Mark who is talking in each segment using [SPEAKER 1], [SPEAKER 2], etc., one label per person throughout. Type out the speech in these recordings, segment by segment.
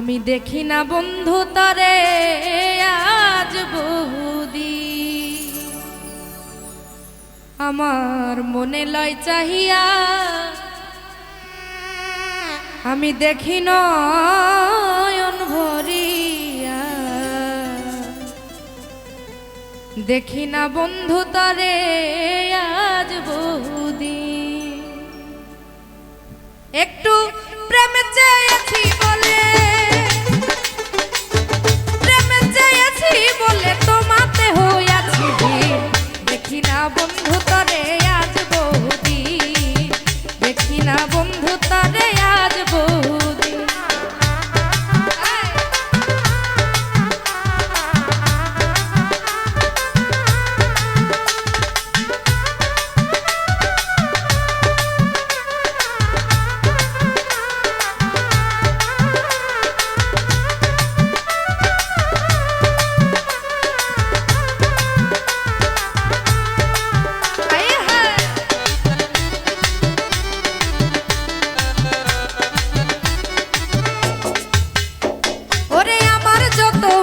[SPEAKER 1] আমি দেখি না বন্ধু তরে, আজ বহুদি। আমার মনে লয় চাহিয়া, আমি দেখি নয়ন ভরিয়া। দেখি না বন্ধু তরে, আজ বহুদি। একটু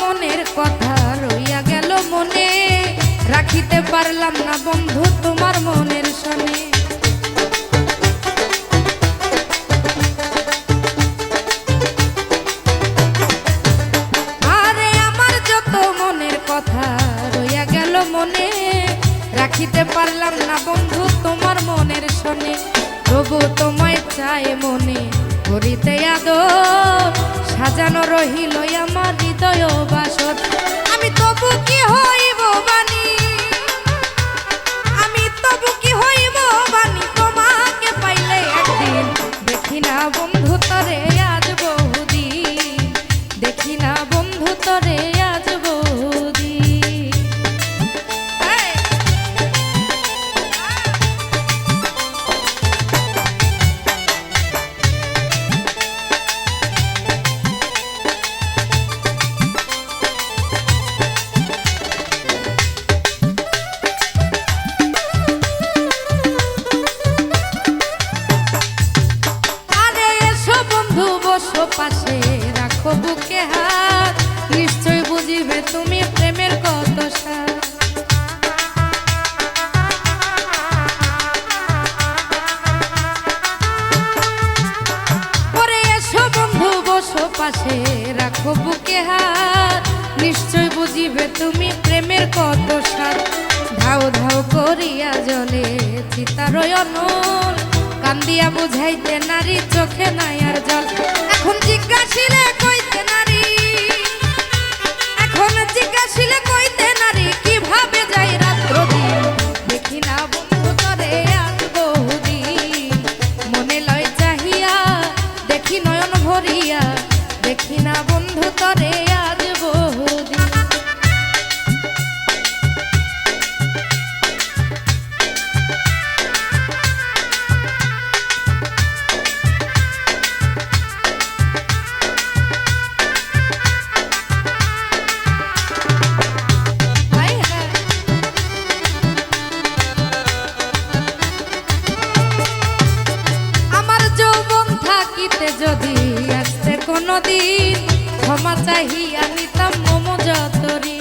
[SPEAKER 1] মনের কথা রইয়া গেল মনে। রাখিতে পারলাম না বন্ধু তোমার মনের শনে আরে আমার যত মনের কথা রইয়া গেল মনে। রাখিতে পারলাম না বন্ধু তোমার মনের শনে তবু তোমায় চাই মনে, করিতে আদর। সাজানো রহিল আমার বসো পাশে রাখো বুকে হাত। নিশ্চয় বুঝিবে তুমি প্রেমের কত বসো পাশে, রাখো বুকে হাত। নিশ্চয় বুঝিবে তুমি প্রেমের কত স্বাদ ধাও ধাও করিয়া জলে চিতারয় কান্দিয়া বুঝাইতে নারী চোখে নাই আর জল। এখন জিজ্ঞাসিলে থাকিতে যদি আসতে কোনদিন ক্ষমা চাহিয়া নিতাম মম যতরি।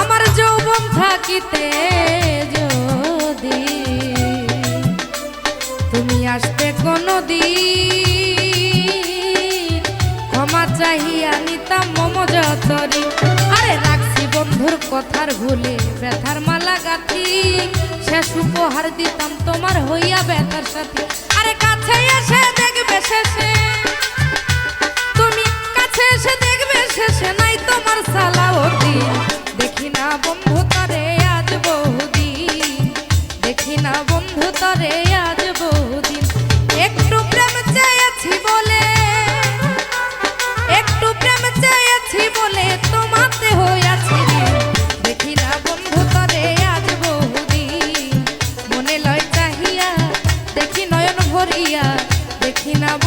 [SPEAKER 1] আমার যৌবন থাকিতে যদি তুমি আসতে কোনদিন ক্ষমা চাহিয়া নিতাম মম যতরি। আরে রাখছি বন্ধুর কথার ভুলে শেষ উপহার দিতাম, তোমার হইয়া ব্যথার সাথে। আরে কাছে এসে দেখবে শেষে। তুমি কাছে এসে দেখবে শেষে, নাই তোমার সালাওতি দেখি না বন্ধু তরে আজ বহুদিন। দেখি না বন্ধু তরে আজ বহুদিন। একটু প্রেম চেয়েছি বলে, একটু প্রেম চেয়েছি বলে তোমাতে হইয়াছি